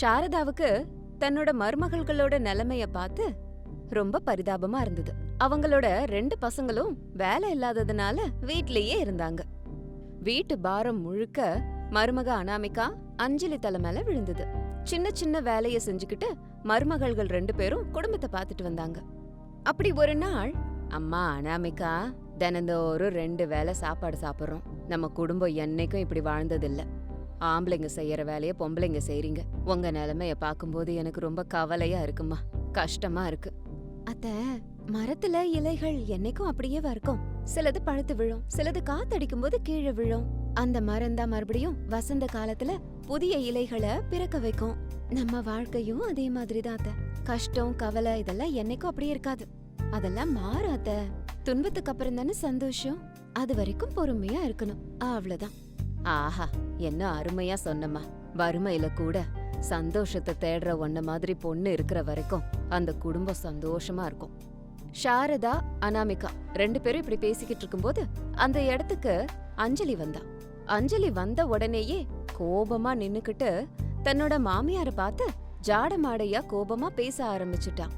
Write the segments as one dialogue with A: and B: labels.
A: சாரதாவுக்கு தன்னோட மருமகள்களோட நிலைமைய பார்த்து ரொம்ப பரிதாபமா இருந்தது. அவங்களோட ரெண்டு பசங்களும் வேலை இல்லாததுனால வீட்லயே இருந்தாங்க. வீட்டு பாரம் முழுக்க மருமக அனாமிகா அஞ்சலி தலை மேல விழுந்தது. சின்ன சின்ன வேலையை செஞ்சுக்கிட்டு மருமகள்கள் ரெண்டு பேரும் குடும்பத்தை பார்த்துட்டு வந்தாங்க. அப்படி ஒரு நாள் அம்மா அனாமிகா தினந்தோறும் ரெண்டு வேளை சாப்பாடு சாப்பிட்றோம். நம்ம குடும்பம் என்னைக்கும் இப்படி வாழ்ந்ததில்ல. ஆம்பளைங்க செய்யற வேலைய பொம்பளைங்க செய்றீங்க. உங்க நிலைமைய பார்க்கும்போது எனக்கு ரொம்ப கவலையா இருக்குமா கஷ்டமா இருக்கு. அத்த மரத்துல இலைகள் என்னைக்கும் அப்படியே இருக்கும் சிலது பழுத்து விழும். சிலது காத்தடிக்கும் போது கீழே விழும். அந்த மரம் தான் மறுபடியும் வசந்த காலத்துல புதிய இலைகளை பிறக்க வைக்கும். நம்ம வாழ்க்கையும் அதே மாதிரி தான் அத்த. கஷ்டம் கவலை இதெல்லாம் என்னைக்கும் அப்படியே இருக்காது. அதெல்லாம் மாறாத துன்பத்துக்கு அப்புறம் தானே சந்தோஷம். அது வரைக்கும் பொறுமையா இருக்கணும். அவ்வளவுதான். ஆஹா என்ன அருமையா சொன்னம்மா. வறுமையில கூட சந்தோஷத்தை தேடுற ஒன்ன மாதிரி பொண்ணு இருக்கிற வரைக்கும் அந்த குடும்பம் சந்தோஷமா இருக்கும். சாரதா அனாமிகா ரெண்டு பேரும் இப்படி பேசிக்கிட்டு இருக்கும்போது அந்த இடத்துக்கு அஞ்சலி வந்தா. அஞ்சலி வந்த உடனேயே கோபமா நின்னுக்கிட்டு தன்னோட மாமியார பார்த்து ஜாட மாடையா கோபமா பேச ஆரம்பிச்சுட்டான்.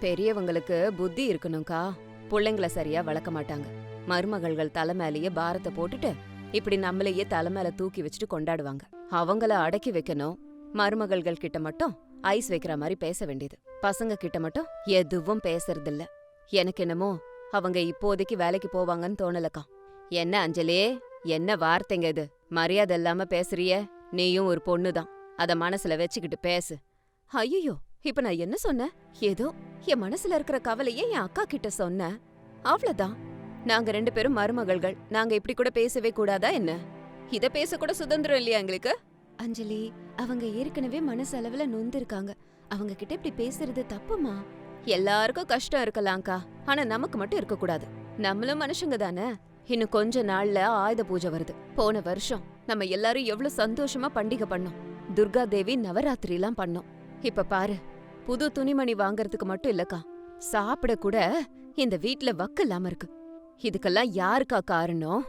A: பெரியவங்களுக்கு புத்தி இருக்கணும்க்கா. புள்ளைங்கள சரியா வளர்க்க மாட்டாங்க. மருமகள்கள் தலை மேலேயே பாரத்தை போட்டுட்டு இப்படி நம்மளையே தலை மேல தூக்கி வச்சுட்டு கொண்டாடுவாங்க. அவங்கள அடக்கி வைக்கணும். மருமகள்கள் கிட்ட மட்டும் ஐஸ் வைக்கிற மாதிரி பேச வேண்டியது. பசங்க கிட்ட மட்டும் எதுவும் பேசுறதில்ல. எனக்கு என்னமோ அவங்க இப்போதைக்கு வேலைக்கு போவாங்கன்னு தோணலக்கா. என்ன அஞ்சலே? என்ன வார்த்தைங்க இது? மரியாதை இல்லாம பேசுறிய. நீயும் ஒரு பொண்ணுதான். அத மனசுல வச்சுக்கிட்டு பேசு. ஐயோ இப்ப நான் என்ன சொன்னேன்? ஏதோ என் மனசுல இருக்கிற கவலையே என் அக்கா கிட்ட சொன்னேன். அவ்வளவுதான். நாங்க ரெண்டு பேரும் மருமகள்கள். நாங்க இப்படி கூட பேசவே கூடாதா என்ன? இத பேச கூட சுதந்திரம் இல்லையா எங்களுக்கு? அஞ்சலி அவங்க ஏற்கனவே மனசு அளவுல நொந்து இருக்காங்க அவங்க கிட்ட இப்படி பேசுறது தப்புமா? எல்லாருக்கும் கஷ்டம் இருக்கலாம்க்கா. ஆனா நமக்கு மட்டும் இருக்க கூடாது. நம்மளும் மனுஷங்க தானே? இன்னும் கொஞ்ச நாள்ல ஆயுத பூஜை வருது. போன வருஷம் நம்ம எல்லாரும் எவ்வளவு சந்தோஷமா பண்டிகை பண்ணோம். துர்கா தேவி நவராத்திரிலாம் பண்ணோம். இப்ப பாரு புது துணிமணி வாங்குறதுக்கு மட்டும் இல்லக்கா. சாப்பிட கூட இந்த வீட்ல வக்கு இல்லாம இருக்கு. இதுக்கெல்லாம் யாருக்கா காரணம்?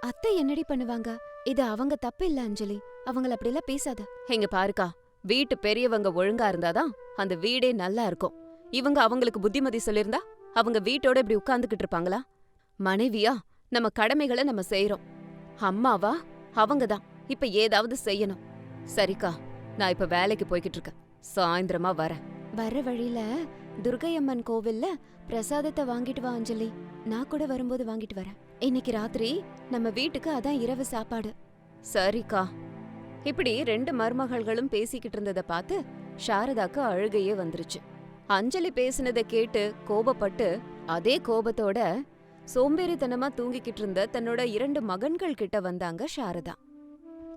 A: அத்தை என்னடி பண்ணுவாங்க? இது அவங்க தப்பு இல்ல அஞ்சலி. அவங்கள அப்படியெல்லாம் பேசாத. எங்க பாருக்கா வீட்டு பெரியவங்க ஒழுங்கா இருந்தாதான் அந்த வீடே நல்லா இருக்கும். இவங்க அவங்களுக்கு புத்திமதி சொல்லிருந்தா அவங்க வீட்டோட இப்படி உட்கார்ந்துகிட்டு இருப்பாங்களா? மனைவியா நம்ம கடமைகளை நம்ம செய்யறோம் அம்மாவா அவங்க தான். இப்ப ஏதாவது செய்யணும். சரிக்கா நான் இப்ப வேலைக்கு போய்கிட்டு இருக்கேன். சாயந்தரமா வரேன். வர வழியில துர்கையம்மன் கோவில்ல பிரசாதத்தை வாங்கிட்டு வா அஞ்சலி. நான் கூட வரும்போது வாங்கிட்டு வரேன். இன்னைக்கு ராத்திரி நம்ம வீட்டுக்கு அதான் இரவு சாப்பாடு. சரிக்கா. இப்படி ரெண்டு மருமகள்களும் பேசிக்கிட்டு இருந்தத பார்த்து சாரதாக்கு அழுகையே வந்துருச்சு. அஞ்சலி பேசினதை கேட்டு கோபப்பட்டு அதே கோபத்தோட சோம்பேறித்தனமா தூங்கிக்கிட்டு இருந்த தன்னோட இரண்டு மகன்கள் கிட்ட வந்தாங்க சாரதா.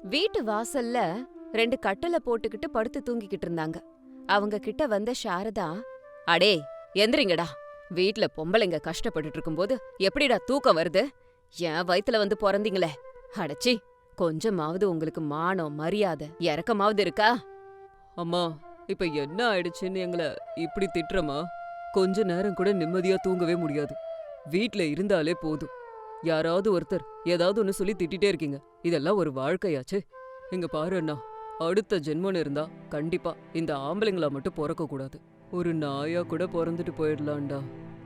A: வீட்டு வாசல்ல ரெண்டு கட்டல போட்டுக்கிட்டு படுத்து தூங்கிக்கிட்டு இருந்தாங்க. அவங்க கிட்ட வந்த சாரதா அடே எந்திரிங்கடா. வீட்ல பொம்பளைங்க கஷ்டப்பட்டுட்டு இருக்கும்போது எப்படிடா தூக்கம் வருது? என் வயித்துல வந்து பிறந்தீங்களே. அடச்சி கொஞ்சமாவது உங்களுக்கு மானம் மரியாதை இறக்கமாவது இருக்கா?
B: அம்மா இப்ப என்ன ஆயிடுச்சுன்னு எங்களை இப்படி திட்டுறமா கொஞ்ச நேரம் கூட நிம்மதியா தூங்கவே முடியாது. வீட்ல இருந்தாலே போதும். யாராவது ஒருத்தர் ஏதாவது ஒன்று சொல்லி திட்டிட்டே இருக்கீங்க. இதெல்லாம் ஒரு வாழ்க்கையாச்சு. இங்க பாரு அண்ணா அடுத்த ஜென்மன் இருந்தா கண்டிப்பா இந்த ஆம்பளைங்களா மட்டும் பிறக்க கூடாது ஒரு நாயா கூட பிறந்துட்டு போயிடலாம்டா.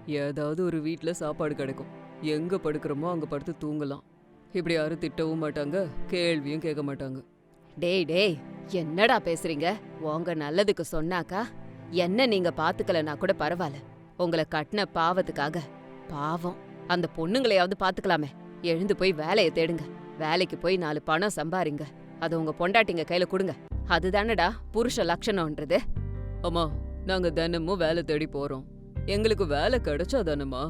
B: ஏதாவது ஒரு வீட்ல சாப்பாடு கிடைக்கும். எங்க படுக்கிறோமோ அங்க படுத்து தூங்கலாம். இப்படி யாரும் திட்டவும் மாட்டாங்க கேள்வியும் கேட்க மாட்டாங்க.
A: டேய் டேய் என்னடா பேசுறீங்க? உங்க நல்லதுக்கு சொன்னாக்கா என்ன நீங்க பாத்துக்கலனா கூட பரவாயில்ல. உங்களை கட்டின பாவத்துக்காக பாவம். அந்த பொண்ணுங்களையாவது பாத்துக்கலாமே. எழுந்து போய் வேலையை தேடுங்க. வேலைக்கு போய் நாலு பணம் சம்பாரிங்க. அது உங்க பொண்டாட்டிங்க கையில கொடுங்க. அதுதானடா புருஷ லட்சணம்ன்றது.
B: அம்மா நாங்க தினமும் வேலை தேடி போறோம். எங்களுக்கு வேலை கிடைச்சா தானம்மா?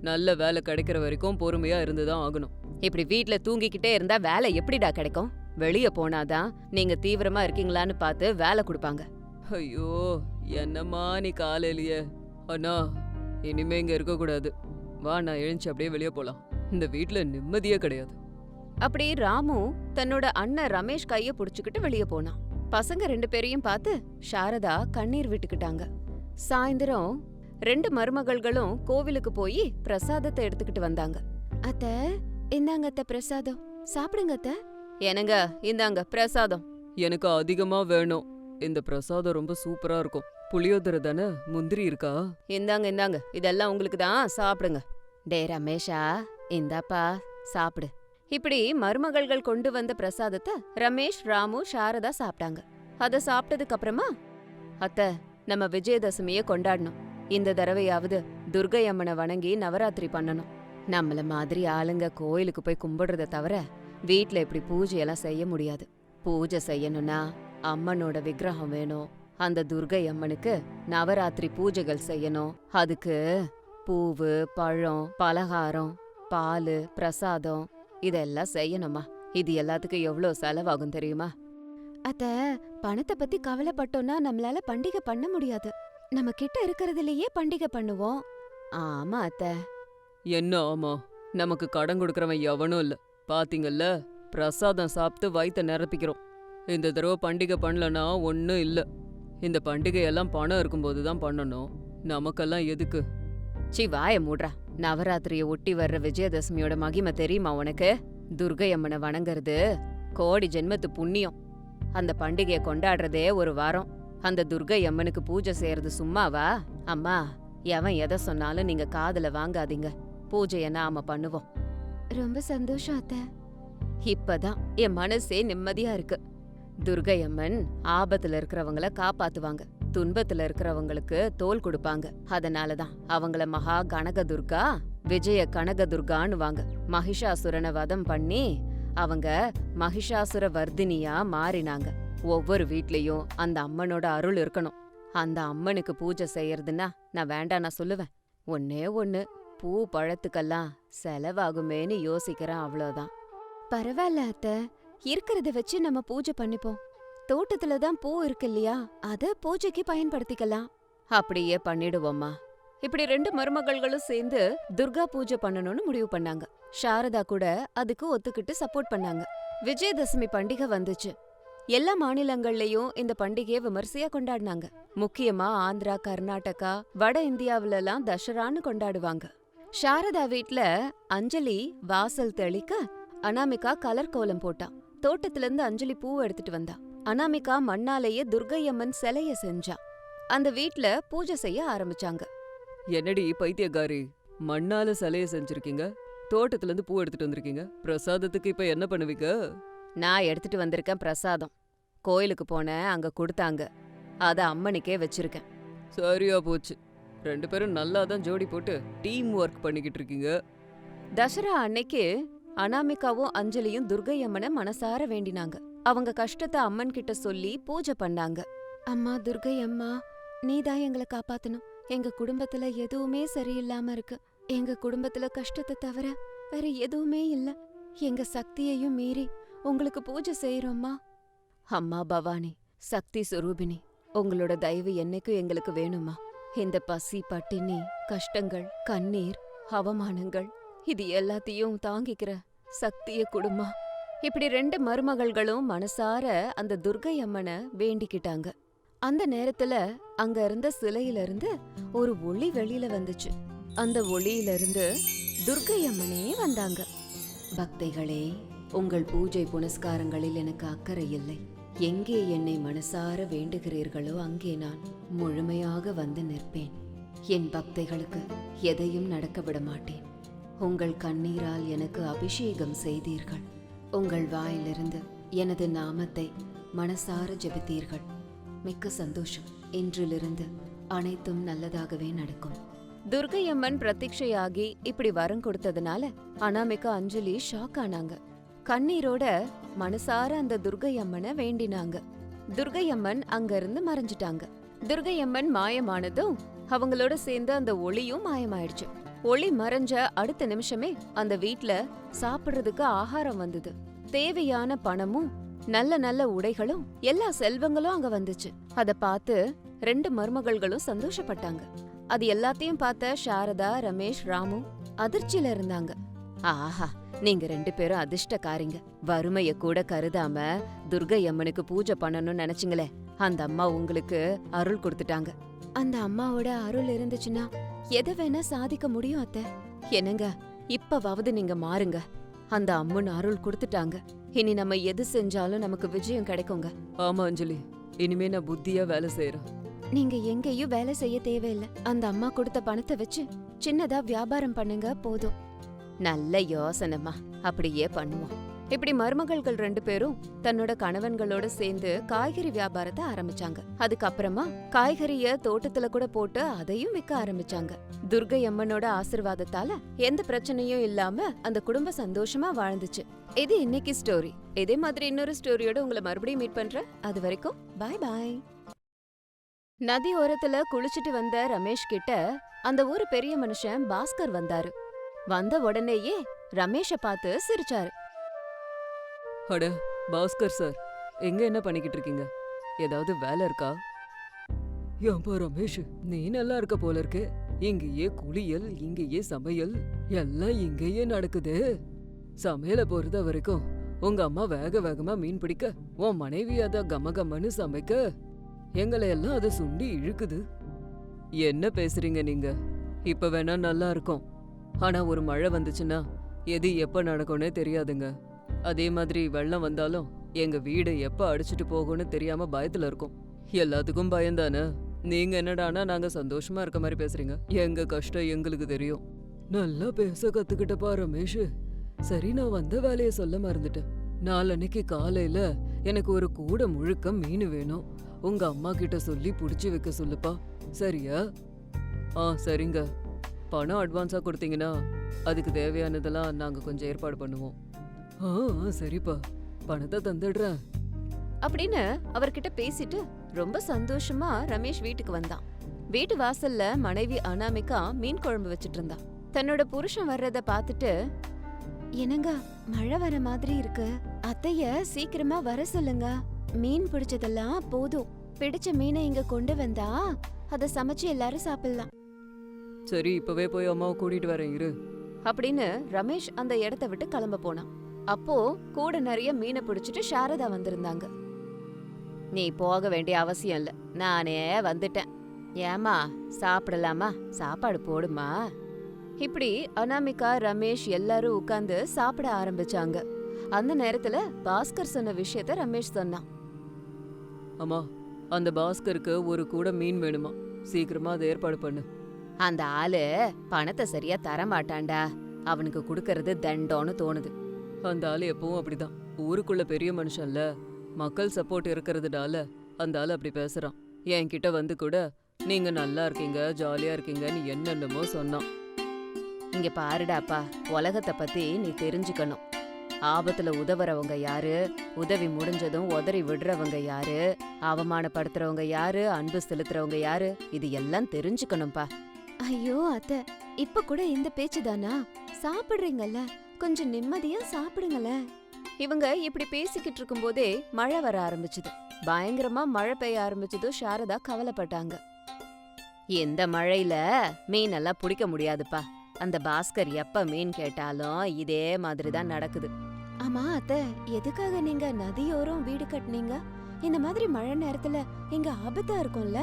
B: நல்ல வேலை கிடைக்கிற வரைக்கும் பொறுமையா இருந்துதான் ஆகணும்.
A: இப்படி வீட்ல தூங்கிக்கிட்டே இருந்தா வேலை எப்படிடா கிடைக்கும்? வெளிய போனாதான் நீங்க தீவிரமா இருக்கீங்களான்னு பார்த்து வேலை கொடுப்பாங்க.
B: ஐயோ என்னம்மா நீ காலையிலயே? அண்ணா இனிமே இங்க இருக்க கூடாது வா நான் எழுந்துச்சு அப்படியே வெளியே போலாம். இந்த வீட்ல நிம்மதியே கிடையாது.
A: அப்படி ராமு தன்னோட அண்ணன் ரமேஷ் கைய புடிச்சுக்கிட்டு வெளிய போனான். பசங்க ரெண்டு பேரையும் பார்த்து சாரதா கண்ணீர் விட்டுக்கிட்டாங்க. சாயந்தரம் ரெண்டு மருமகள்களும் கோவிலுக்கு போய் பிரசாதத்தை எடுத்துக்கிட்டு வந்தாங்க. அத்த இந்தாங்க அத்த பிரசாதம். சாப்பிடுங்க அத்த. எனங்க இந்தாங்க பிரசாதம்.
B: எனக்கு அதிகமா வேணும். இந்த பிரசாதம் ரொம்ப சூப்பரா இருக்கும். புளியோதரை தானே? முந்திரி இருக்கா?
A: இந்தாங்க இந்தாங்க. இதெல்லாம் உங்களுக்கு தான் சாப்பிடுங்க. டே ரமேஷா இந்தாப்பா. சாப்பிடு. இப்படி மருமகள்கள் கொண்டு வந்த பிரசாதத்தை ரமேஷ் ராமு சாரதா சாப்பிட்டாங்க. அத சாப்பிட்டதுக்கு அப்புறமா அத்த நம்ம விஜயதசமிய கொண்டாடணும். இந்த தடவையாவது துர்கை அம்மனை வணங்கி நவராத்திரி பண்ணணும். நம்மள மாதிரி ஆளுங்க கோயிலுக்கு போய் கும்பிடுறத தவிர வீட்ல இப்படி பூஜையெல்லாம் செய்ய முடியாது. பூஜை செய்யணும்னா அம்மனோட விக்கிரகம் வேணும். அந்த துர்கை அம்மனுக்கு நவராத்திரி பூஜைகள் செய்யணும். அதுக்கு பூவு பழம் பலகாரம் பால் பிரசாதம் இதெல்லாம் செய்யணுமா? இது எல்லாத்துக்கும் எவ்வளோ செலவாகும் தெரியுமா? அத்த பணத்தை பத்தி கவலைப்பட்டோம்னா நம்மளால பண்டிகை பண்ண முடியாது. நம்ம கிட்ட இருக்கிறதுலயே பண்டிகை பண்ணுவோம். ஆமா அத்த.
B: என்ன ஆமா? நமக்கு கடன் கொடுக்கறவன் எவனும் இல்ல. பாத்தீங்கல்ல? பிரசாதம் சாப்பிட்டு வயித்த நிரப்பிக்கிறோம். இந்த தடவை பண்டிகை பண்ணலனா ஒன்றும் இல்ல. இந்த பண்டிகையெல்லாம் பணம் இருக்கும்போது தான் பண்ணணும். நமக்கெல்லாம் எதுக்கு?
A: சி வாய மூடுறா. நவராத்திரிய ஒட்டி வர்ற விஜயதசமியோட மகிமை தெரியுமா உனக்கு? துர்கை அம்மனை வணங்குறது கோடி ஜென்மத்து புண்ணியம். அந்த பண்டிகையை கொண்டாடுறதே ஒரு வாரம். அந்த துர்கை அம்மனுக்கு பூஜை செய்யறது சும்மாவா? அம்மா எவன் எதை சொன்னாலும் நீங்க காதுல வாங்காதீங்க. பூஜைய நாம பண்ணுவோம். ரொம்ப சந்தோஷம் அத்த. இப்பதான் என் மனசே நிம்மதியா இருக்கு. துர்கை அம்மன் ஆபத்துல இருக்கிறவங்கள காப்பாத்துவாங்க. துன்பத்துல இருக்கிறவங்களுக்கு தோல் கொடுப்பாங்க. அதனாலதான் அவங்கள மகா கனக துர்கா விஜய கனக துர்கான்னுவாங்க மகிஷாசுரனை வதம் பண்ணி அவங்க மகிஷாசுர வர்தினியா மாறினாங்க. ஒவ்வொரு வீட்லயும் அந்த அம்மனோட அருள் இருக்கணும். அந்த அம்மனுக்கு பூஜை செய்யறதுன்னா நான் வேண்டாம் நான் சொல்லுவேன். ஒன்னே ஒண்ணு பூ பழத்துக்கெல்லாம் செலவாகுமேன்னு யோசிக்கிறேன் அவ்வளோதான் பரவாயில்ல அத்த. இருக்கிறத வச்சு நம்ம பூஜை பண்ணிப்போம். தோட்டத்துல தான் பூ இருக்கு இல்லையா? அத பூஜைக்கு பயன்படுத்திக்கலாம். அப்படியே பண்ணிடுவோம்மா. இப்படி ரெண்டு மருமகள்களும் சேர்ந்து துர்கா பூஜை பண்ணணும்னு முடிவு பண்ணாங்க. சாரதா கூட அதுக்கு ஒத்துக்கிட்டு சப்போர்ட் பண்ணாங்க. விஜயதசமி பண்டிகை வந்துச்சு. எல்லா மாநிலங்கள்லயும் இந்த பண்டிகையை விமர்சையா கொண்டாடினாங்க. முக்கியமா ஆந்திரா கர்நாடகா வட இந்தியாவுல எல்லாம் தசரான்னு கொண்டாடுவாங்க. சாரதா வீட்ல அஞ்சலி வாசல் தெளிக்க அனாமிகா கலர் கோலம் போட்டா தோட்டத்துல இருந்து அஞ்சலி பூ எடுத்துட்டு வந்தா. அனாமிகா மண்ணாலேயே துர்கையம்மன் சிலைய செஞ்சா. அந்த வீட்ல பூஜை செய்ய ஆரம்பிச்சாங்க.
B: என்னடி பைத்தியக்காரி? மண்ணால சிலைய செஞ்சிருக்கீங்க? தோட்டத்துல இருந்து பூ எடுத்துட்டு வந்திருக்கீங்க? பிரசாதத்துக்கு இப்ப என்ன பண்ணுவீங்க?
A: நான் எடுத்துட்டு வந்திருக்கேன் பிரசாதம். கோயிலுக்கு போனேன் அங்க கொடுத்தாங்க. அத அம்மனுக்கே வச்சிருக்கேன்.
B: சரியா போச்சு. ரெண்டு பேரும் நல்லா தான் ஜோடி போட்டு டீம் ஒர்க் பண்ணிக்கிட்டு இருக்கீங்க.
A: தசரா அன்னைக்கு அனாமிகாவும் அஞ்சலியும் துர்கை அம்மனை மனசார வேண்டினாங்க. அவங்க கஷ்டத்தை அம்மன் கிட்ட சொல்லி பூஜை பண்ணாங்க. அம்மா துர்கை அம்மா நீதான் எங்களை காப்பாத்தணும். எங்க குடும்பத்துல எதுவுமே சரியில்லாம இருக்கு. எங்க குடும்பத்துல கஷ்டத்தை தவிர வேற எதுவுமே இல்ல. எங்க சக்தியையும் மீறி உங்களுக்கு பூஜை செய்யறோம்மா அம்மா பவானி சக்தி சுரூபினி உங்களோட தயவு என்னைக்கும் எங்களுக்கு வேணுமா இந்த பசி பட்டினி கஷ்டங்கள் கண்ணீர் அவமானங்கள் இது எல்லாத்தையும் தாங்கிக்கிற சக்திய குடுமா இப்படி ரெண்டு மருமகள்களும் மனசார அந்த துர்கை அம்மனை வேண்டிக்கிட்டாங்க. அந்த நேரத்துல அங்க இருந்த சிலையில இருந்து ஒரு ஒளி வெளியில வந்துச்சு. அந்த ஒளியில இருந்து துர்கை அம்மனே வந்தாங்க. பக்தைகளே உங்கள் பூஜை புனஸ்காரங்களில் எனக்கு அக்கறை இல்லை. எங்கே என்னை மனசார வேண்டுகிறீர்களோ அங்கே நான் முழுமையாக வந்து நிற்பேன். என் பக்தைகளுக்கு எதையும் நடக்க விட மாட்டேன். உங்கள் கண்ணீரால் எனக்கு அபிஷேகம் செய்தீர்கள். உங்கள் வாயிலிருந்து எனது நாமத்தை மனசார ஜெபித்தீர்கள். மிக்க சந்தோஷம். இன்றிலிருந்து அனைத்தும் நல்லதாகவே நடக்கும். துர்கையம்மன் அம்மன் இப்படி வரம் கொடுத்ததுனால அனாமிகா அஞ்சலி ஷாக் ஆனாங்க. கண்ணீரோட மனசார அந்த துர்கையம்மனை வேண்டினாங்க. துர்கையம்மன் அம்மன் அங்க இருந்து மறைஞ்சிட்டாங்க. துர்கை அம்மன் மாயமானதும் அவங்களோட சேர்ந்து அந்த ஒளியும் மாயமாயிடுச்சு. ஒளி மறைஞ்ச அடுத்த நிமிஷமே அந்த வீட்ல சாப்பிடுறதுக்கு ஆகாரம் வந்தது. தேவையான பணமும் நல்ல நல்ல உடைகளும் எல்லா செல்வங்களும் அங்க வந்துச்சு. அத பார்த்து ரெண்டு மருமகள்களும் சந்தோஷப்பட்டாங்க. அது எல்லாத்தையும் பார்த்த சாரதா ரமேஷ் ராமு அதிர்ச்சியில இருந்தாங்க. ஆஹா நீங்க ரெண்டு பேரும் அதிர்ஷ்டக்காரிங்க. வறுமைய கூட கருதாம துர்கை அம்மனுக்கு பூஜை பண்ணணும்னு நினைச்சீங்களே. அந்த அம்மா உங்களுக்கு அருள் கொடுத்துட்டாங்க. அந்த அம்மாவோட அருள் இருந்துச்சுன்னா எதை வேணா சாதிக்க முடியும் அத்த. என்னங்க இப்பவாவது நீங்க மாறுங்க. அந்த அம்மன் அருள் கொடுத்துட்டாங்க. இனி நம்ம எது செஞ்சாலும் நமக்கு விஜயம் கிடைக்குங்க.
B: ஆமா அஞ்சலி. இனிமே நான் புத்தியா வேலை செய்யறேன்
A: நீங்க எங்கேயும் வேலை செய்ய தேவையில்ல. அந்த அம்மா கொடுத்த பணத்தை வச்சு சின்னதா வியாபாரம் பண்ணுங்க போதும். நல்ல யோசனைமா அப்படியே பண்ணுவோம். இப்படி மருமகள்கள் ரெண்டு பேரும் தன்னோட கணவன்களோட சேர்ந்து காய்கறி வியாபாரத்தை ஆரம்பிச்சாங்க. அதுக்கப்புறமா காய்கறிய தோட்டத்துல கூட போட்டு அதையும் விற்க ஆரம்பிச்சாங்க. துர்கை அம்மனோட ஆசிர்வாதத்தால எந்த பிரச்சனையும் இல்லாம அந்த குடும்ப சந்தோஷமா வாழ்ந்துச்சு. இது இன்னைக்கு ஸ்டோரி இதே மாதிரி இன்னொரு ஸ்டோரியோட உங்களை மறுபடியும் மீட் பண்றேன். அது வரைக்கும் பாய் பாய் நதி ஓரத்துல குளிச்சிட்டு வந்த ரமேஷ் கிட்ட அந்த ஊரு பெரிய மனுஷன் பாஸ்கர் வந்தாரு. வந்த உடனேயே ரமேஷ பார்த்து சிரிச்சாரு.
B: அட பாஸ்கர் சார் எங்க என்ன பண்ணிக்கிட்டு இருக்கீங்க? ஏதாவது வேலை இருக்கா? ஏன்பா ரமேஷ் நீ நல்லா இருக்க போல இருக்கு. இங்கேயே குளியல் இங்கேயே சமையல் எல்லாம் இங்கேயே நடக்குது. சமையல பொறுத்த வரைக்கும் உங்க அம்மா வேக வேகமா மீன் பிடிக்க உன் மனைவி அத கம கமன்னு சமைக்க எங்களை எல்லாம் அதை சுண்டி இழுக்குது. என்ன பேசுறீங்க நீங்க? இப்ப வேணா நல்லா இருக்கும். ஆனா ஒரு மழை வந்துச்சுன்னா எது எப்ப நடக்கும்னே தெரியாதுங்க. அதே மாதிரி வெள்ளம் வந்தாலும் எங்க வீடு எப்ப அடிச்சிட்டு போகும்னு தெரியாம பயத்துல இருக்கும். எல்லாத்துக்கும் பயந்தானே? நீங்க என்னடானா நாங்க சந்தோஷமா இருக்க மாதிரி பேசுறீங்க. எங்க கஷ்டம் எங்களுக்கு தெரியும். நல்லா பேச கத்துக்கிட்டப்பா ரமேஷ். சரி நான் வந்த வேலையை சொல்ல மறந்துட்டேன். நாளன்னைக்கு காலையில எனக்கு ஒரு கூட முழுக்க மீன் வேணும். உங்க அம்மா கிட்ட சொல்லி புடிச்சு வைக்க சொல்லுப்பா. சரியா? ஆ சரிங்க. பணம் அட்வான்ஸா கொடுத்தீங்கன்னா அதுக்கு தேவையானதெல்லாம் நாங்க கொஞ்சம் ஏற்பாடு பண்ணுவோம். ஆ ஆ, சரிப்பா. பணத்தை தந்துடுறேன்.
A: அப்படின்னு அவர்கிட்ட பேசிட்டு ரொம்ப சந்தோஷமா ரமேஷ் வீட்டுக்கு வந்தான். வீட்டு வாசல்ல மனைவி அனாமிகா மீன் குழம்பு வச்சிட்டு இருந்தா. தன்னோட புருஷன் வர்றத பார்த்துட்டு என்னங்க மழை வர மாதிரி இருக்கு. அத்தைய சீக்கிரமா வர சொல்லுங்க. மீன் பிடிச்சதெல்லாம் போதும். பிடிச்ச மீனை இங்க கொண்டு வந்தா அத சமைச்சு எல்லாரும் சாப்பிடலாம்.
B: சரி இப்பவே போய் அம்மாவை கூட்டிட்டு வரேன் இரு.
A: அப்படின்னு ரமேஷ் அந்த இடத்த விட்டு கிளம்ப போனான். அப்போ கூட நிறைய மீனை பிடிச்சிட்டு சாரதா வந்திருந்தாங்க. நீ போக வேண்டிய அவசியம் இல்ல. நானே வந்துட்டேன். ஏமா சாப்பிடலாமா? சாப்பாடு போடுமா? இப்படி அனாமிகா ரமேஷ் எல்லாரும் உட்கார்ந்து சாப்பிட ஆரம்பிச்சாங்க. அந்த நேரத்துல பாஸ்கர் சொன்ன விஷயத்த ரமேஷ் சொன்னான்.
B: அம்மா அந்த பாஸ்கருக்கு ஒரு கூட மீன் வேணுமா? சீக்கிரமா அதை ஏற்பாடு பண்ணு.
A: அந்த ஆளு பணத்தை சரியா தர மாட்டான்டா அவனுக்கு குடுக்கறது தண்டோன்னு தோணுது.
B: அந்த ஆளு எப்பவும் அப்படிதான். ஊருக்குள்ள பெரிய மனுஷன்ல மக்கள் சப்போர்ட் இருக்கிறதுனால அந்த ஆளு அப்படி பேசுறான். என்கிட்ட வந்து கூட நீங்க நல்லா இருக்கீங்க ஜாலியா இருக்கீங்கன்னு என்னென்னமோ சொன்னான்.
A: இங்க பாருடாப்பா உலகத்தை பத்தி நீ தெரிஞ்சுக்கணும். ஆபத்துல உதவுறவங்க யாரு? உதவி முடிஞ்சதும் உதறி விடுறவங்க யாரு? அவமானப்படுத்துறவங்க யாரு? அன்பு செலுத்துறவங்க யாரு? இது எல்லாம் தெரிஞ்சுக்கணும்பா. ஐயோ அத்த இப்ப கூட இந்த பேச்சு தானா சாப்பிடுறீங்கல்ல? கொஞ்சம் நிம்மதியா சாப்பிடுங்களேன். இவங்க இப்படி பேசிக்கிட்டு இருக்கும்போதே மழை வர ஆரம்பிச்சுது. பயங்கரமா மழை பெய்ய ஆரம்பிச்சதும் சாரதா கவலைப்பட்டாங்க. எந்த மழையில? மீனெல்லாம் பிடிக்க முடியாதுப்பா. அந்த பாஸ்கர் எப்ப மீன் கேட்டாலும் இதே மாதிரி தான் நடக்குது. ஆமா அத்த. எதுக்காக நீங்க நதியோரம் வீடு கட்டுனீங்க? இந்த மாதிரி மழை நேரத்துல இங்க ஆபத்தா இருக்கும்ல?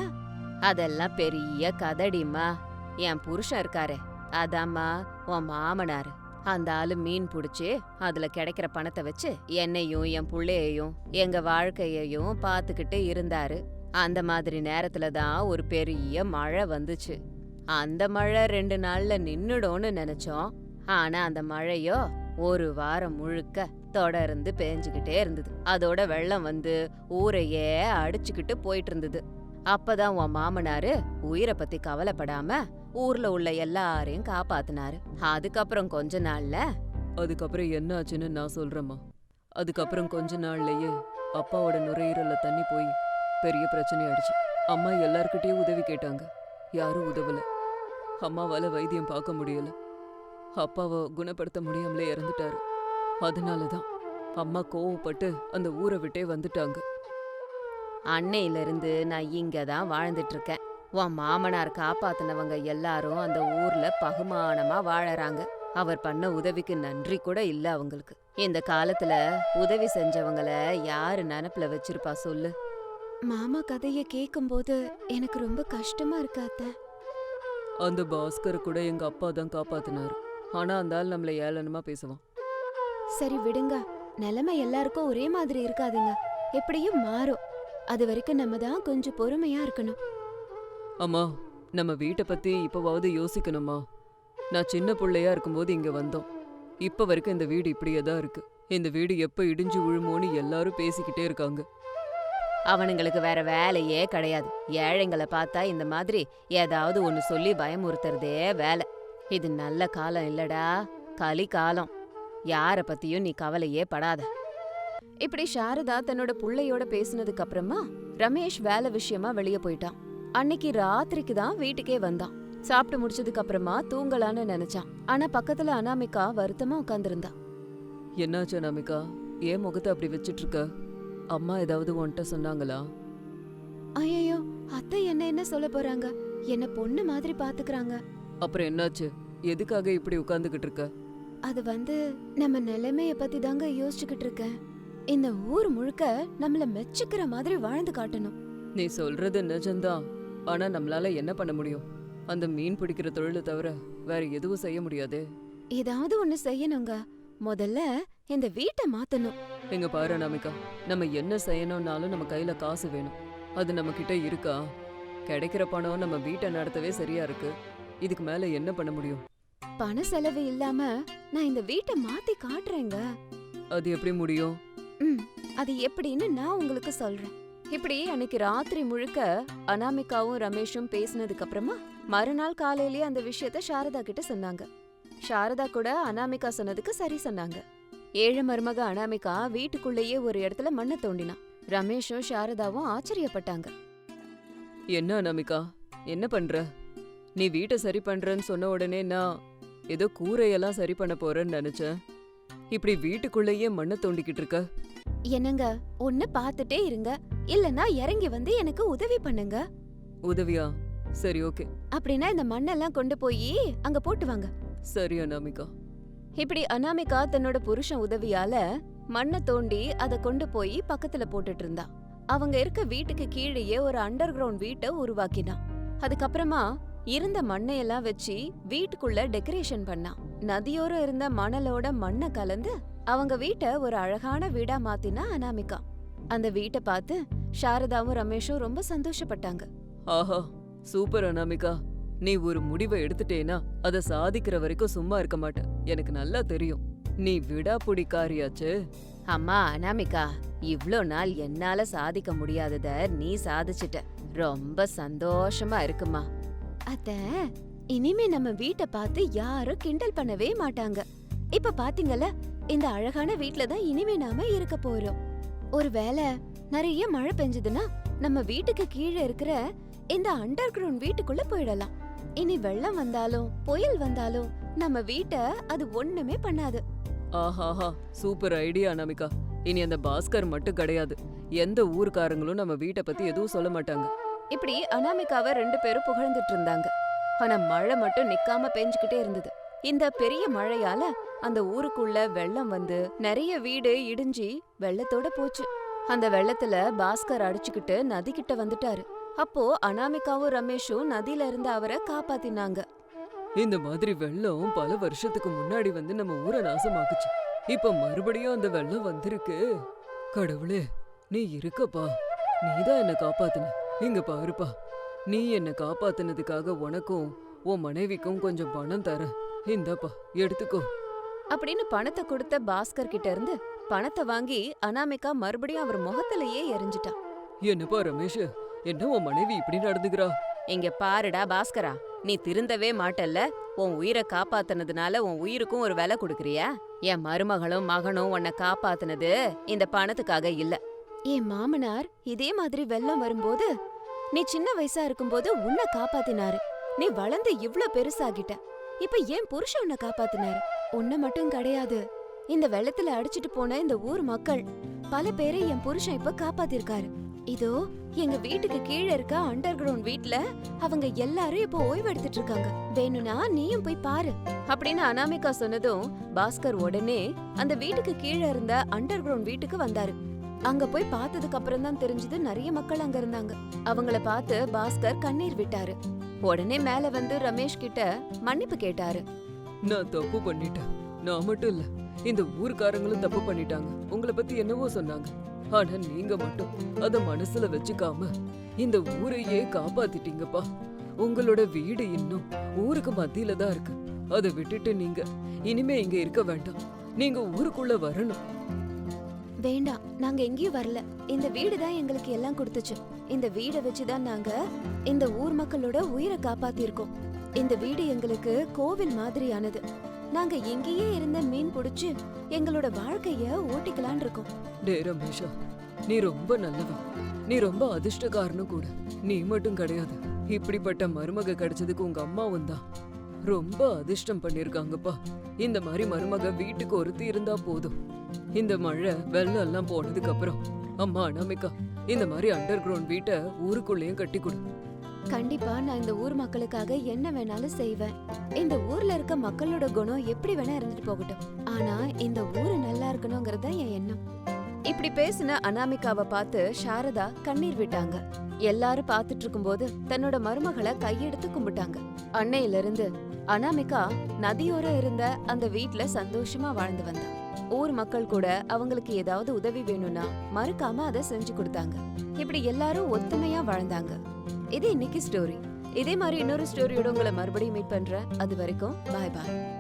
A: அதெல்லாம் பெரிய கதடிமா என் புருஷன் இருக்காரே. அதாம்மா உன் மாமனாரு. அந்த ஆளு மீன் பிடிச்சி அதுல கிடைக்கிற பணத்தை வச்சு என்னையும் என் பிள்ளையையும் எங்க வாழ்க்கையையும் பாத்துக்கிட்டு இருந்தாரு. அந்த மாதிரி நேரத்துல தான் ஒரு பெரிய மழை வந்துச்சு. அந்த மழை ரெண்டு நாள்ல நின்னுடும்னு நினைச்சோம். ஆனா அந்த மழையோ ஒரு வாரம் முழுக்க தொடர்ந்து பேஞ்சுக்கிட்டே இருந்தது. அதோட வெள்ளம் வந்து ஊரையே அடிச்சுக்கிட்டு போயிட்டு இருந்தது. அப்பதான் உன் மாமனாரு உயிரை பத்தி கவலைப்படாம ஊர்ல உள்ள எல்லாரையும் காப்பாத்துனாரு. அதுக்கப்புறம் கொஞ்ச நாள்ல
B: அதுக்கப்புறம் என்ன ஆச்சுன்னு நான் சொல்றேம்மா. அதுக்கப்புறம் கொஞ்ச நாள்லயே அப்பாவோட நுரையீரல்ல தண்ணி போய் பெரிய பிரச்சனை ஆயிடுச்சு. அம்மா எல்லார்கிட்டயும் உதவி கேட்டாங்க. யாரும் உதவல. அம்மாவால வைத்தியம் பார்க்க முடியல. அப்பாவை குணப்படுத்த முடியாமலே இறந்துட்டாரு. அதனால தான் அம்மா கோவப்பட்டு அந்த ஊரை விட்டே வந்துட்டாங்க.
A: அன்னையில இருந்து நான் இங்க தான் வாழ்ந்துட்டு இருக்கேன். உன் மாமனார் காப்பாத்துனவங்க எல்லாரும் அந்த ஊர்ல பகுமானமா வாழறாங்க. அவர் பண்ண உதவிக்கு நன்றி கூட இல்ல அவங்களுக்கு. இந்த காலத்துல உதவி செஞ்சவங்கள யாரு நினப்புல வச்சிருப்பா சொல்லு. மாமா கதைய கேக்கும்போது எனக்கு ரொம்ப கஷ்டமா இருக்கு அத்தை.
B: அந்த பாஸ்கர் கூட எங்க அப்பா தான் காப்பாத்தினாரு. ஆனா அந்த ஆள் நம்மள ஏளனமா பேசுவான்.
A: சரி விடுங்க. நிலைமை எல்லாருக்கும் ஒரே மாதிரி இருக்காதுங்க. எப்படியும் மாறும். அது வரைக்கும் நம்ம தான் கொஞ்சம் பொறுமையா இருக்கணும்.
B: அம்மா நம்ம வீட்டை பத்தி இப்பவாவது யோசிக்கணுமா நான் சின்ன பிள்ளையா இருக்கும்போது இங்க வந்தோம். இப்ப வரைக்கும் இந்த வீடு இப்படியே தான் இருக்கு. இந்த வீடு எப்ப இடிஞ்சு விழுமோன்னு எல்லாரும் பேசிக்கிட்டே இருக்காங்க.
A: அவனுங்களுக்கு வேற வேலையே கிடையாது. ஏழைங்களை பார்த்தா இந்த மாதிரி ஏதாவது ஒன்னு சொல்லி பயமுறுத்துறதே வேலை. இது நல்ல காலம் இல்லடா. கலி காலம். யார பத்தியும் நீ கவலையே படாத. இப்படி சாரதா தன்னோட புள்ளையோட பேசினதுக்கு அப்புறமா ரமேஷ் வேலை விஷயமா வெளிய போயிட்டான். அன்னைக்கு ராத்திரிக்கு தான் வீட்டுக்கே வந்தான். சாப்பிட்டு முடிச்சதுக்கு அப்புறமா தூங்கலான்னு நினைச்சான். ஆனா பக்கத்துல அனாமிகா வருத்தமா உட்கார்ந்திருந்தா.
B: என்னாச்சு அனாமிகா? ஏன் முகத்தை அப்படி வச்சிட்டு இருக்க அம்மா ஏதாவது உன்கிட்ட சொன்னாங்களா?
A: ஐயோ அத்தை என்ன என்ன சொல்ல போறாங்க? என்ன பொண்ணு மாதிரி பாத்துக்கறாங்க.
B: அப்புறம் என்னாச்சு? எதுக்காக இப்படி உட்காந்துக்கிட்டு இருக்க
A: அது வந்து நம்ம நிலைமைய பத்தி தாங்க யோசிச்சுக்கிட்டு இருக்கேன் இந்த ஊர் முழுக்க நம்மள மெச்சுக்கிற மாதிரி வாழ்ந்து காட்டணும்.
B: நீ சொல்றது நிஜம்தான். ஆனா நம்மளால என்ன பண்ண முடியும்? அந்த மீன் பிடிக்கிற தொழிலை தவிர வேற எதுவும் செய்ய முடியாதே.
A: ஏதாவது ஒண்ணு செய்யணுங்க. முதல்ல இந்த வீட்டை மாத்தணும்.
B: எங்க பாரு அனாமிகா நம்ம என்ன செய்யணும்னாலும் நம்ம கையில காசு வேணும். அது நம்ம கிட்ட இருக்கா? கிடைக்கிற பணம் நம்ம வீட்டை நடத்தவே சரியா இருக்கு. இதுக்கு மேல என்ன பண்ண முடியும்?
A: பண செலவு இல்லாம நான் இந்த வீட்டை மாத்தி காட்டுறேங்க.
B: அது எப்படி முடியும்?
A: ம் அது எப்படின்னு நான் உங்களுக்கு சொல்றேன். இப்படி அன்னைக்கு ராத்திரி முழுக்க அனாமிகாவும் ரமேஷும் பேசினதுக்கு அப்புறமா மறுநாள் காலையிலேயே அந்த விஷயத்த சாரதா கிட்ட சொன்னாங்க. சாரதா கூட அனாமிகா சொன்னதுக்கு சரி சொன்னாங்க. ஏழு மருமக அனாமிகா வீட்டுக்குள்ளேயே ஒரு இடத்துல மண்ணை தோண்டினான் ரமேஷும் சாரதாவும் ஆச்சரியப்பட்டாங்க.
B: என்ன அனாமிகா? என்ன பண்ற? நீ வீட்டை சரி பண்றேன்னு சொன்ன உடனே நான் ஏதோ கூரையெல்லாம் சரி பண்ண போறேன்னு நினைச்சேன். இப்படி வீட்டுக்குள்ளேயே மண்ணை தோண்டிக்கிட்டு இருக்க.
A: என்னங்க ஒன்னு பாத்துட்டே இருங்க. இல்லனா இறங்கி வந்து எனக்கு உதவி பண்ணுங்க.
B: உதவியா? சரி ஓகே.
A: அப்படின்னா இந்த மண்ணெல்லாம் கொண்டு போய் அங்க போட்டு வாங்க.
B: சரி அனாமிகா.
A: இப்படி அனாமிகா தன்னோட புருஷன் உதவியால மண்ணை தோண்டி அத கொண்டு போய் பக்கத்துல போட்டுட்டு இருந்தா. அவங்க இருக்க வீட்டுக்கு கீழேயே ஒரு அண்டர் கிரவுண்ட் வீட்டை உருவாக்கினா. அதுக்கப்புறமா இருந்த மண்ணையெல்லாம் வச்சு வீட்டுக்குள்ள டெக்கரேஷன் பண்ணா. நதியோரம் இருந்த மணலோட மண்ணை கலந்து அவங்க வீட்டை ஒரு அழகான வீடா மாத்தினா அனாமிகா. அந்த வீட்டை பார்த்து சாரதாவும் ரமேஷும் ரொம்ப சந்தோஷப்பட்டாங்க.
B: ஆஹா சூப்பர் அனாமிகா. நீ ஒரு முடிவை எடுத்துட்டேனா அதை சாதிக்கிற வரைக்கும் சும்மா இருக்க மாட்ட. எனக்கு நல்லா தெரியும். நீ விடாப்புடிக்காரியாச்சு
A: அம்மா அனாமிகா இவ்ளோ நாள் என்னால சாதிக்க முடியாதத நீ சாதிச்சிட்ட. ரொம்ப சந்தோஷமா இருக்குமா. அத்த இனிமே நம்ம வீட்டை பார்த்து யாரும் கிண்டல் பண்ணவே மாட்டாங்க. இப்ப பாத்தீங்கல்ல இந்த அழகான வீட்ல தான் இனிமே நாம இருக்க போறோம். ஒருவேளை நிறைய மழை பெஞ்சதுன்னா நம்ம வீட்டுக்கு கீழே இருக்கிற இந்த அண்டர் கிரவுண்ட் வீட்டுக்குள்ள போயிடலாம். இனி வெள்ளம் வந்தாலும் புயல் வந்தாலும் நம்ம வீட்டை அது ஒண்ணுமே பண்ணாது.
B: ஆஹாஹா சூப்பர் ஐடியா அனாமிகா. இனி அந்த பாஸ்கர் மட்டும் கிடையாது. எந்த ஊர்க்காரங்களும் நம்ம வீட்டை பத்தி எதுவும் சொல்ல மாட்டாங்க.
A: இப்படி அனாமிகாவை ரெண்டு பேரும் புகழ்ந்துட்டு இருந்தாங்க. ஆனா மழை மட்டும் நிக்காம பெஞ்சுக்கிட்டே இருந்தது. இந்த பெரிய மழையால அந்த ஊருக்குள்ள வெள்ளம் வந்து நிறைய வீடு இடிஞ்சி வெள்ளத்தோட போச்சு. அந்த வெள்ளத்துல பாஸ்கர் அடிச்சுக்கிட்டு நதிக்கிட்ட வந்துட்டாரு. அப்போ அனாமிகாவும் ரமேஷும் நதியில இருந்து அவரை காப்பாத்தினாங்க.
B: இந்த மாதிரி வெள்ளம் பல வருஷத்துக்கு முன்னாடி வந்து நம்ம ஊரை நாசமாக்குச்சு. இப்ப மறுபடியும் அந்த வெள்ளம் வந்திருக்கு. கடவுளே நீ இருக்கப்பா. நீதான் என்ன காப்பாத்துன. இங்க பாருப்பா. நீ என்ன காப்பாத்துனதுக்காக உனக்கும் உன் மனைவிக்கும் கொஞ்சம் பணம் தரேன். இந்தாப்பா எடுத்துக்கோ.
A: அப்படின்னு பணத்தை கொடுத்த பாஸ்கர் கிட்ட இருந்து பணத்தை வாங்கி அனாமிகா மறுபடியும் அவர் முகத்திலேயே எரிஞ்சிட்டா.
B: என்னப்பா ரமேஷ்? என்ன உன் மனைவி இப்படி நடந்துக்கிறா?
A: இங்க பாருடா பாஸ்கரா நீ திருந்தவே மாட்டல்ல. உன் உயிரை காப்பாத்துனதுனால உன் உயிருக்கும் ஒரு விலை கொடுக்கறியா? என் மருமகளும் மகனும் உன்னை காப்பாத்துனது இந்த பணத்துக்காக இல்ல. என் மாமனார் இதே மாதிரி வெள்ளம் வரும்போது நீ சின்ன வயசா இருக்கும்போது உன்னை காப்பாத்தினாரு. நீ வளர்ந்து இவ்ளோ பெருசாகிட்ட. இப்ப ஏன் புருஷன் உன்னை காப்பாத்தினாரு? உன்னை மட்டும் கிடையாது. இந்த வெள்ளத்துல அடிச்சிட்டு போன இந்த ஊர் மக்கள் பல பேரை என் புருஷன் இப்ப காப்பாத்திருக்காரு. இதோ எங்க வீட்டுக்கு கீழே இருக்க அண்டர் கிரவுண்ட் வீட்ல அவங்க எல்லாரும் இப்போ ஓய்வு எடுத்துட்டு இருக்காங்க வேணும்னா நீயும் போய் பாரு. அப்படின்னு அனாமிகா சொன்னதும் பாஸ்கர் உடனே அந்த வீட்டுக்கு கீழே இருந்த அண்டர் கிரவுண்ட் வீட்டுக்கு வந்தாரு. அங்க போய் பார்த்ததுக்கு அப்புறம் தான் தெரிஞ்சது நிறைய மக்கள் அங்க இருந்தாங்க. அவங்கள பார்த்து பாஸ்கர் கண்ணீர் விட்டாரு. உடனே மேல வந்து ரமேஷ் கிட்ட மன்னிப்பு கேட்டாரு.
B: நான் தப்பு பண்ணிட்டேன். நான் மட்டும் இல்ல இந்த ஊர்க்காரங்களும் தப்பு பண்ணிட்டாங்க. உங்களை பத்தி என்னவோ சொன்னாங்க. ஆனா நீங்க மட்டும் அத மனசுல வச்சுக்காம இந்த ஊரையே காப்பாத்திட்டீங்கப்பா. உங்களோட வீடு இன்னும் ஊருக்கு மத்தியில தான் இருக்கு. அதை விட்டுட்டு நீங்க இனிமே இங்க இருக்க வேண்டாம். நீங்க ஊருக்குள்ள வரணும்.
A: வேண்டாம் நாங்க எங்கேயும் வரல. இந்த வீடு தான் எங்களுக்கு எல்லாம் கொடுத்துச்சு. இந்த வீடை வச்சுதான் நாங்க இந்த ஊர் மக்களோட உயிரை காப்பாத்திருக்கோம். இந்த வீடு எங்களுக்கு கோவில் மாதிரியானது. நாங்க எங்கேயே இருந்த மீன் புடிச்சு எங்களோட வாழ்க்கைய ஓட்டிக்கலான் இருக்கோம்.
B: டே ரமேஷா நீ ரொம்ப நல்லவன் நீ ரொம்ப அதிர்ஷ்டக்காரனும் கூட. நீ மட்டும் கிடையாது. இப்படிப்பட்ட மருமக கிடைச்சதுக்கு உங்க அம்மாவும் தான். ரொம்ப அதிர்ஷ்டம் பண்ணிருக்காங்கப்பா. இந்த மாதிரி மருமக வீட்டுக்கு ஒருத்தி இருந்தா போதும். இந்த மழை வெள்ளம் எல்லாம் போனதுக்கு அப்புறம் அம்மா அனாமிகா இந்த மாதிரி அண்டர் கிரவுண்ட் வீட்டை ஊருக்குள்ளேயும் கட்டி கொடு.
A: கண்டிப்பா நான் இந்த ஊர் மக்களுக்காக என்ன வேணாலும் செய்வேன். இந்த ஊர்ல இருக்க மக்களோட குணம் எப்படி வேணா இருந்துட்டு போகட்டும். ஆனா இந்த ஊரு நல்லா இருக்கணுங்கிறது என் எண்ணம். இப்படி பேசின அனாமிகாவை பார்த்து சாரதா கண்ணீர் விட்டாங்க. எல்லாரும் பார்த்துட்டு இருக்கும்போது தன்னோட மருமகளை கையெடுத்து கும்பிட்டாங்க. அன்னையில இருந்து அனாமிகா நதியோரம் இருந்த அந்த வீட்ல சந்தோஷமா வாழ்ந்து வந்தா. ஊர் மக்கள் கூட அவங்களுக்கு ஏதாவது உதவி வேணும்னா மறுக்காம அதை செஞ்சு கொடுத்தாங்க. இப்படி எல்லாரும் ஒத்துமையா வாழ்ந்தாங்க. இது இன்னைக்கு ஸ்டோரி இதே மாதிரி இன்னொரு ஸ்டோரியோட உங்களை மறுபடியும் மீட் பண்றேன். அது வரைக்கும் பாய் பாய்